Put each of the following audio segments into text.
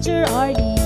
teacher Artie.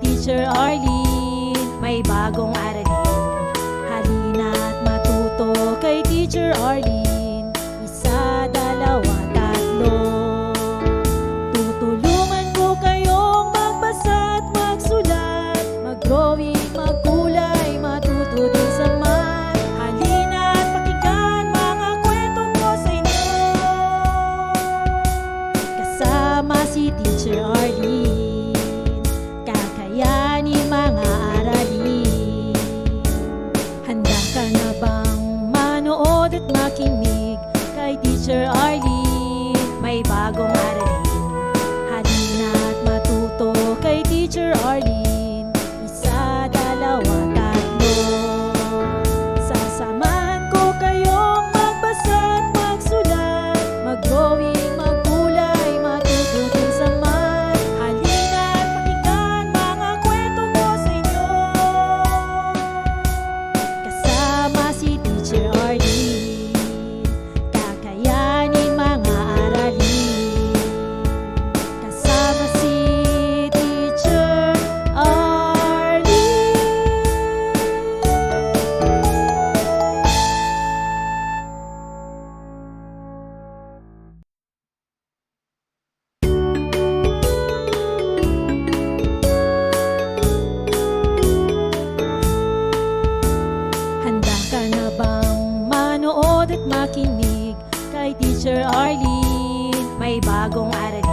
Teacher Arlene, may bagong aralin. Halina at matuto kay Teacher Arlene. Isa, dalawa, tatlo. Tutulungan ko kayong magbasa at magsulat, mag-drawing, magkulay, matuto din sa math. Halina at pakinggan mga kwento ko sa inyo. Kasama si Teacher Arlene. Teacher Arlene. May bagong aral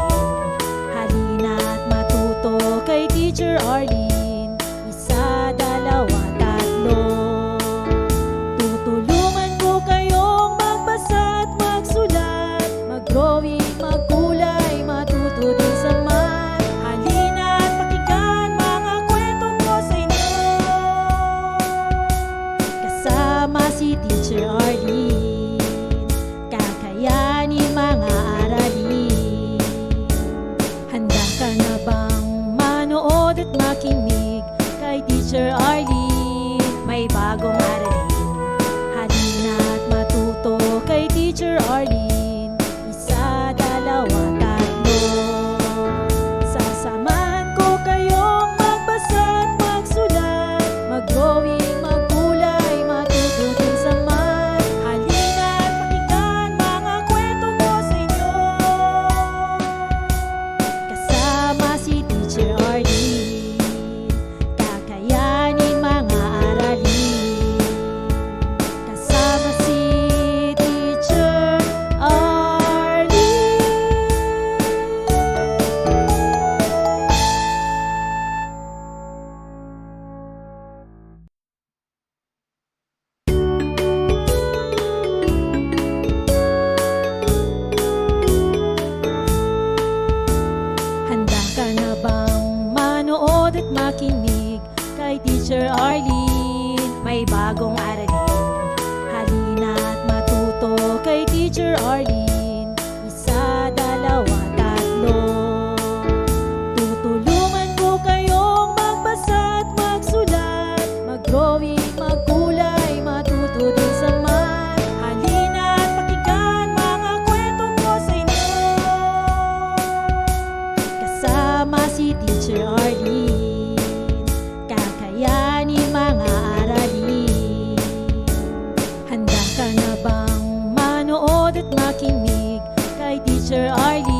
makinig kay Teacher Arlene.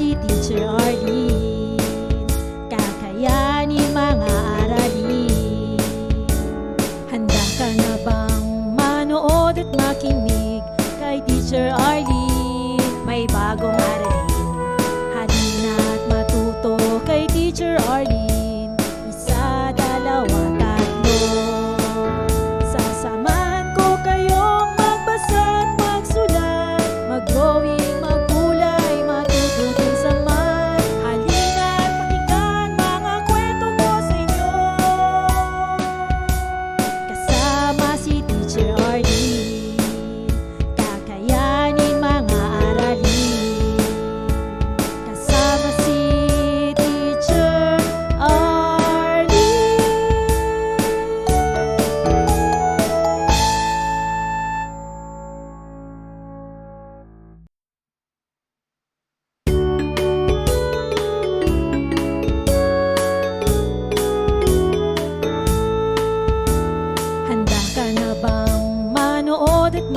si Teacher RD.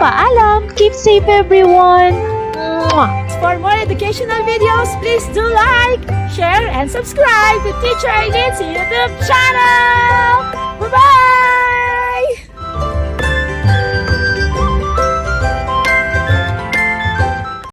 Paalam! Keep safe everyone! Mwah! For more educational videos, please do like, share, and subscribe to Teacher Eileen's YouTube channel! Bye-bye!